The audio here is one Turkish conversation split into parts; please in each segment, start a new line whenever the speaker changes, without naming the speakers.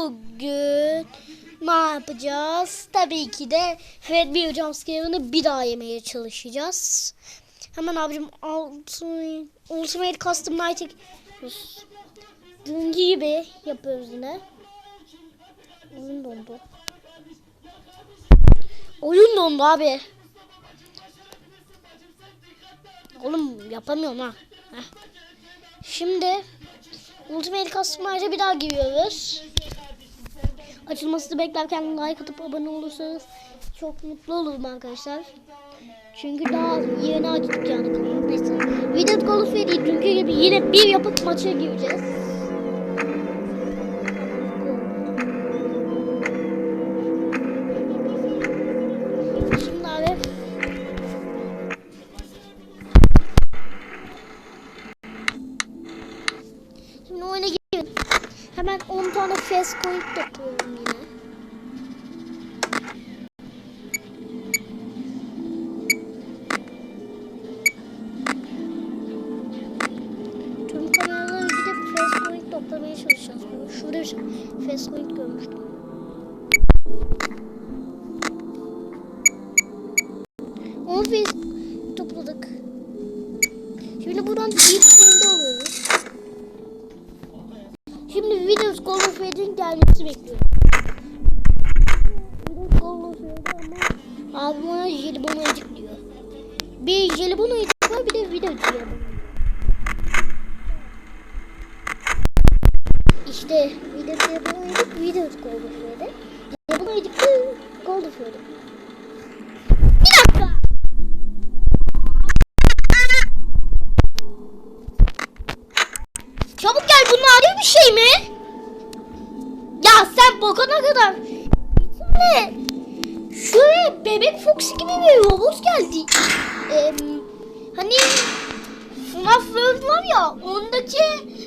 Bugün ne yapacağız? Tabii ki de Fred bir jumpscare'ını bir daha yemeye çalışacağız. Hemen abicim Ultimate, Ultimate Custom gidiyoruz. Dünkü gibi yapıyoruz yine. Oyun dondu. Oyun dondu abi. Oğlum yapamıyorum ha. Heh. Şimdi Ultimate Custom Night'e bir daha giriyoruz. Açılmasını beklerken like atıp abone olursanız çok mutlu olurum arkadaşlar. Çünkü daha yeni açtık yani kanalı. Neyse. Video ve değil gibi yine bir yapıp maça gireceğiz. Şimdi oyuna. Hemen 10 tane fast coin topluyorum yine. Tüm kameralara gidip fast coin toplamaya çalışacağız. Şurada bir fast coin görmüştüm. On fast topladık. Şimdi buradan bir coin de alıyoruz. Şimdi Windows Call of Duty'nin gelmesi bekliyorum. Windows Call of Duty ama abi ona jelibon ayıcık diyor. Bir jelibon ayıcık var bir de video diyor. İşte video jelibon ayıcık Windows Call of Duty. Jelibon ayıcık da Call of Duty. Çabuk gel bunun ayrı bir şey mi? Sen bakana kadar bir şöyle bebek Foxy gibi bir robot geldi. Ee, hani FNAF World var ya ondaki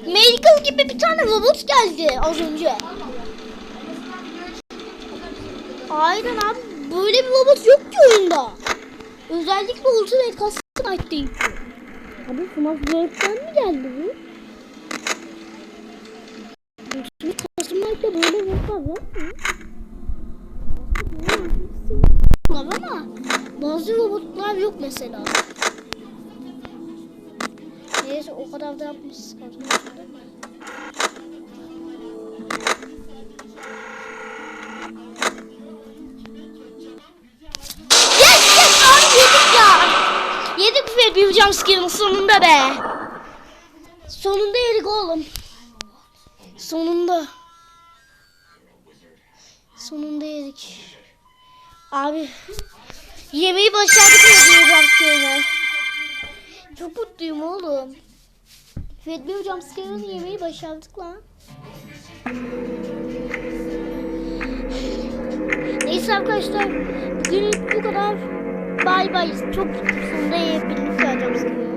Medical gibi bir tane robot geldi az önce. Aynen abi böyle bir robot yok ki oyunda. Özellikle Ultimate Custom yapıyor. Abi FNAF World'den mi geldi bu? Var ama bazı robotlar yok mesela. Neyse o kadar da yapmışız. Ve bir jumpscare'ın sonunda be. Sonunda yedik oğlum. Sonunda. Sonunda yedik. Abi. Yemeği başardık ya sana. Çok mutluyum oğlum. Fedmi hocam Skyrim'in yemeği başardık lan. Neyse arkadaşlar. Bugün bu kadar. Bay bay. Çok sonunda yiyebildik hocam Skyrim'i.